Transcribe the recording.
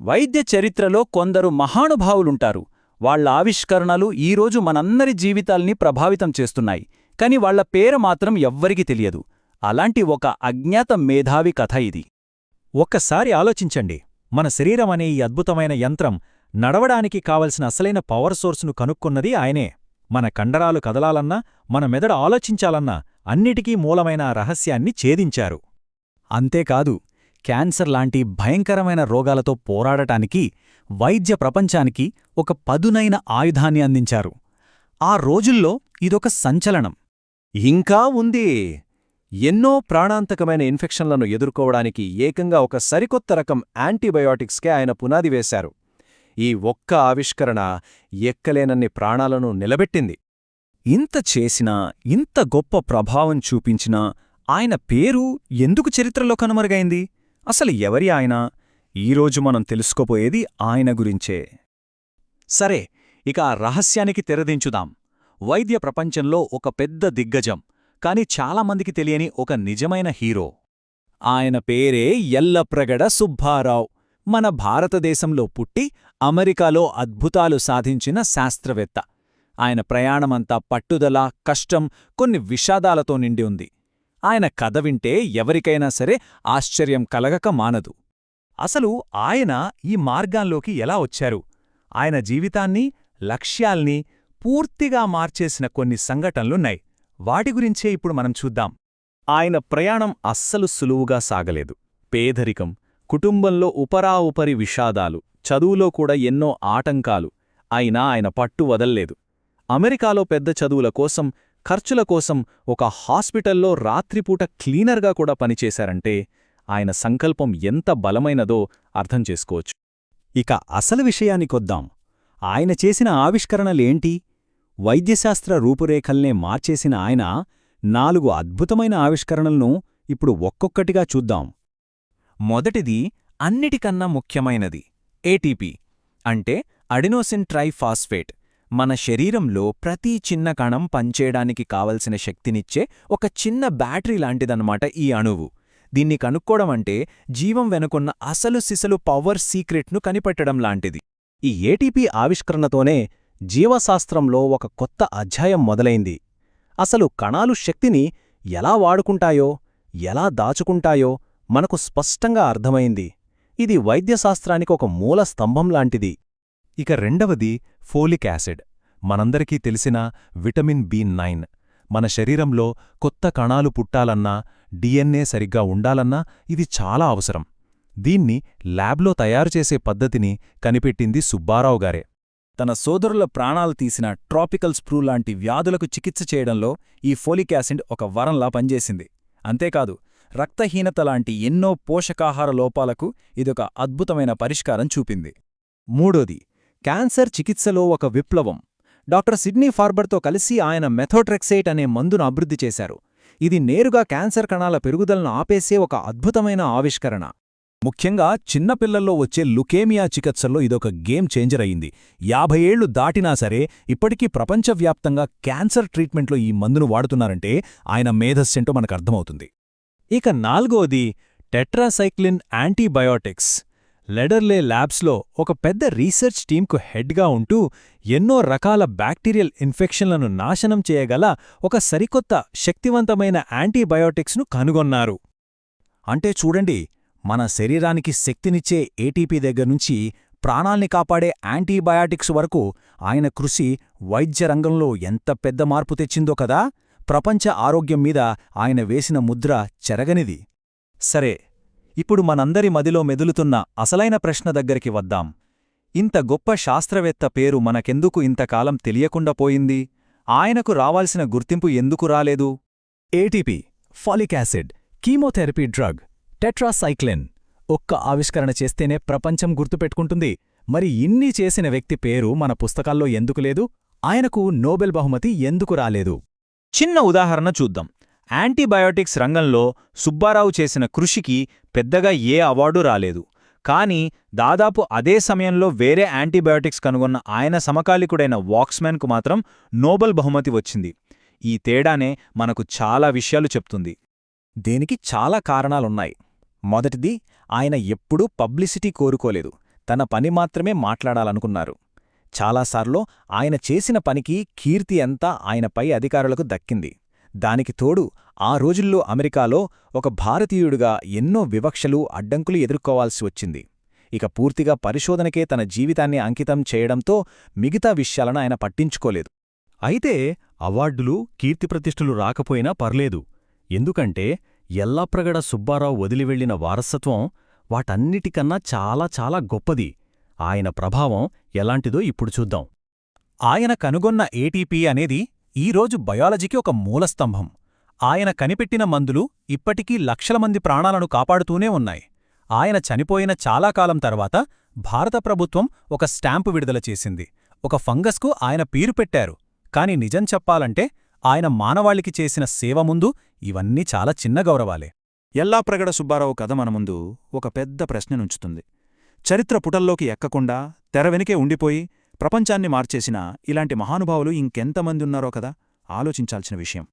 వైద్య చరిత్రలో కొందరు మహానుభావులుంటారు. వాళ్ళ ఆవిష్కరణలు ఈరోజు మనందరి జీవితాల్ని ప్రభావితం చేస్తున్నాయి. కాని వాళ్ళ పేరు మాత్రం ఎవ్వరికీ తెలియదు. అలాంటి ఒక అజ్ఞాత మేధావి కథ ఇది. ఒక్కసారి ఆలోచించండి. మన శరీరం అనే ఈ అద్భుతమైన యంత్రం నడవడానికి కావలసిన అసలైన పవర్ సోర్సును కనుక్కున్నది ఆయనే. మన కండరాలు కదలాలన్నా మన మెదడు ఆలోచించాలన్నా అన్నిటికీ మూలమైన రహస్యాన్ని ఛేదించారు. అంతేకాదు క్యాన్సర్ లాంటి భయంకరమైన రోగాలతో పోరాడటానికి వైద్య ప్రపంచానికి ఒక పదునైన ఆయుధాన్ని అందించారు. ఆ రోజుల్లో ఇదొక సంచలనం. ఇంకా ఉంది. ఎన్నో ప్రాణాంతకమైన ఇన్ఫెక్షన్లను ఎదుర్కోవడానికి ఏకంగా ఒక సరికొత్త రకం యాంటీబయాటిక్స్కే ఆయన పునాది వేశారు. ఈ ఒక్క ఆవిష్కరణ ఎక్కలేనన్ని ప్రాణాలను నిలబెట్టింది. ఇంత చేసినా ఇంత గొప్ప ప్రభావం చూపించినా ఆయన పేరు ఎందుకు చరిత్రలో కనుమరుగైంది? అసలు ఎవరి ఆయన? ఈరోజు మనం తెలుసుకోపోయేది ఆయన గురించే. సరే ఇక ఆ రహస్యానికి తెరదించుదాం. వైద్య ప్రపంచంలో ఒక పెద్ద దిగ్గజం కాని చాలామందికి తెలియని ఒక నిజమైన హీరో. ఆయన పేరే ఎల్లప్రగడ సుబ్బారావు. మన భారతదేశంలో పుట్టి అమెరికాలో అద్భుతాలు సాధించిన శాస్త్రవేత్త. ఆయన ప్రయాణమంతా పట్టుదల కష్టం కొన్ని విషాదాలతో నిండి ఉంది. ఆయన కథ వింటే ఎవరికైనా సరే ఆశ్చర్యం కలగక మానదు. అసలు ఆయన ఈ మార్గాల్లోకి ఎలా వచ్చారు? ఆయన జీవితాన్ని లక్ష్యాల్ని పూర్తిగా మార్చేసిన కొన్ని సంఘటనలున్నాయి. వాటి గురించే ఇప్పుడు మనం చూద్దాం. ఆయన ప్రయాణం అస్సలు సులువుగా సాగలేదు. పేదరికం కుటుంబంలో ఉపరాఉపరి విషాదాలు చదువులో కూడా ఎన్నో ఆటంకాలు అయినా ఆయన పట్టు వదల్లేదు. అమెరికాలో పెద్ద చదువుల కోసం ఖర్చుల కోసం ఒక హాస్పిటల్లో రాత్రిపూట క్లీనర్గా కూడా పనిచేశారంటే ఆయన సంకల్పం ఎంత బలమైనదో అర్థం చేసుకోవచ్చు. ఇక అసలు విషయానికొద్దాం ఆయన చేసిన ఆవిష్కరణలేంటి? వైద్యశాస్త్ర రూపురేఖల్నే మార్చేసిన ఆయన నాలుగు అద్భుతమైన ఆవిష్కరణలను ఇప్పుడు ఒక్కొక్కటిగా చూద్దాం. మొదటిది అన్నిటికన్నా ముఖ్యమైనది ఏటీపీ అంటే అడినోసిన్ ట్రైఫాస్ఫేట్. మన శరీరంలో ప్రతి చిన్న కణం పనిచేయడానికి కావలసిన శక్తినిచ్చే ఒక చిన్న బ్యాటరీ లాంటిదన్నమాట ఈ అణువు. దీన్ని కనుక్కోవడం అంటే జీవం వెనుకున్న అసలు సిసలు పవర్ సీక్రెట్ను కనిపెట్టడం లాంటిది. ఈ ఏటీపీ ఆవిష్కరణతోనే జీవశాస్త్రంలో ఒక కొత్త అధ్యాయం మొదలైంది. అసలు కణాలు శక్తిని ఎలా వాడుకుంటాయో ఎలా దాచుకుంటాయో మనకు స్పష్టంగా అర్థమైంది. ఇది వైద్యశాస్త్రానికి ఒక మూల స్తంభం లాంటిది. ఇక రెండవది ఫోలిక్ యాసిడ్. మనందరికీ తెలిసిన విటమిన్ బి నైన్. మన శరీరంలో కొత్త కణాలు పుట్టాలన్నా డిఎన్ఏ సరిగ్గా ఉండాలన్నా ఇది చాలా అవసరం. దీన్ని ల్యాబ్లో తయారుచేసే పద్ధతిని కనిపెట్టింది సుబ్బారావు గారే. తన సోదరుల ప్రాణాలు తీసిన ట్రాపికల్ స్ప్రూ లాంటి వ్యాధులకు చికిత్స చేయడంలో ఈ ఫోలిక్ యాసిడ్ ఒక వరంలా పనిచేసింది. అంతేకాదు రక్తహీనత లాంటి ఎన్నో పోషకాహార లోపాలకు ఇదొక అద్భుతమైన పరిష్కారం చూపింది. మూడోది క్యాన్సర్ చికిత్సలో ఒక విప్లవం. డాక్టర్ సిడ్నీ ఫార్బర్తో కలిసి ఆయన మెథోట్రెక్సేట్ అనే మందును అభివృద్ధి చేశారు. ఇది నేరుగా క్యాన్సర్ కణాల పెరుగుదలను ఆపేసే ఒక అద్భుతమైన ఆవిష్కరణ. ముఖ్యంగా చిన్నపిల్లల్లో వచ్చే లుకేమియా చికిత్సల్లో ఇదొక గేమ్ చేంజర్ అయింది యాభై ఏళ్ళు దాటినా సరే ఇప్పటికీ ప్రపంచవ్యాప్తంగా క్యాన్సర్ ట్రీట్మెంట్లో ఈ మందును వాడుతున్నారంటే ఆయన మేధస్సేంటో మనకర్థమవుతుంది ఇక నాలుగోది టెట్రాసైక్లిన్ యాంటీబయోటిక్స్. లెడర్లే ల్యాబ్స్లో ఒక పెద్ద రీసెర్చ్ టీంకు హెడ్గా ఉంటూ ఎన్నో రకాల బ్యాక్టీరియల్ ఇన్ఫెక్షన్లను నాశనం చేయగల ఒక సరికొత్త శక్తివంతమైన యాంటీబయోటిక్స్ను కనుగొన్నారు. అంటే చూడండి మన శరీరానికి శక్తినిచ్చే ఏటీపీ దగ్గర్నుంచి ప్రాణాల్ని కాపాడే యాంటీబయాటిక్స్ వరకు ఆయన కృషి వైద్య రంగంలో ఎంత పెద్ద మార్పు తెచ్చిందో కదా! ప్రపంచ ఆరోగ్యం మీద ఆయన వేసిన ముద్ర చెరగనిది. సరే ఇప్పుడు మనందరి మదిలో మెదులుతున్న అసలైన ప్రశ్న దగ్గరికి వద్దాం. ఇంత గొప్ప శాస్త్రవేత్త పేరు మనకెందుకు ఇంతకాలం తెలియకుండా పోయింది? ఆయనకు రావాల్సిన గుర్తింపు ఎందుకు రాలేదు? ATP folic acid chemotherapy drug tetracycline. ఒక్క ఆవిష్కరణ చేస్తేనే ప్రపంచం గుర్తుపెట్టుకుంటుంది. మరి ఇన్ని చేసిన వ్యక్తి పేరు మన పుస్తకాల్లో ఎందుకు లేదు? ఆయనకు నోబెల్ బహుమతి ఎందుకు రాలేదు? చిన్న ఉదాహరణ చూద్దాం. యాంటీబయోటిక్స్ రంగంలో సుబ్బారావు చేసిన కృషికి పెద్దగా ఏ అవార్డు రాలేదు. కానీ దాదాపు అదే సమయంలో వేరే యాంటీబయోటిక్స్ కనుగొన్న ఆయన సమకాలికుడైన వాక్స్మెన్కు మాత్రం నోబెల్ బహుమతి వచ్చింది. ఈ తేడానే మనకు చాలా విషయాలు చెప్తుంది. దీనికి చాలా కారణాలున్నాయి. మొదటిది ఆయన ఎప్పుడూ పబ్లిసిటీ కోరుకోలేదు. తన పని మాత్రమే మాట్లాడాలనుకున్నారు. చాలాసార్లు ఆయన చేసిన పనికి కీర్తి అంతా ఆయనపై అధికారులకు దక్కింది. దానికి తోడు ఆ రోజుల్లో అమెరికాలో ఒక భారతీయుడిగా ఎన్నో వివక్షలు అడ్డంకులు ఎదుర్కోవాల్సి వచ్చింది. ఇక పూర్తిగా పరిశోధనకే తన జీవితాన్ని అంకితం చేయడంతో మిగతా విషయాలను ఆయన పట్టించుకోలేదు. అయితే అవార్డులు కీర్తిప్రతిష్ఠులు రాకపోయినా పర్లేదు. ఎందుకంటే ఎల్లాప్రగడ సుబ్బారావు వదిలివెళ్ళిన వారసత్వం వాటన్నిటికన్నా చాలా చాలా గొప్పది. ఆయన ప్రభావం ఎలాంటిదో ఇప్పుడు చూద్దాం. ఆయన కనుగొన్న ఏటీపీ అనేది ఈరోజు బయాలజీకి ఒక మూలస్తంభం. ఆయన కనిపెట్టిన మందులు ఇప్పటికీ లక్షల మంది ప్రాణాలను కాపాడుతూనే ఉన్నాయి. ఆయన చనిపోయిన చాలా కాలం తర్వాత భారత ప్రభుత్వం ఒక స్టాంపు విడుదల చేసింది. ఒక ఫంగస్కు ఆయన పేరు పెట్టారు. కాని నిజం చెప్పాలంటే ఆయన మానవాళికి చేసిన సేవ ముందు ఇవన్నీ చాలా చిన్న గౌరవాలే. ఎల్లాప్రగడ సుబ్బారావు కథ మన ముందు ఒక పెద్ద ప్రశ్ననుంచుతుంది చరిత్ర పుటల్లోకి ఎక్కకుండా తెర వెనుకే ఉండిపోయి ప్రపంచాన్ని మార్చేసిన ఇలాంటి మహానుభావులు ఇంకెంతమంది ఉన్నారో కదా? ఆలోచించాల్సిన విషయం.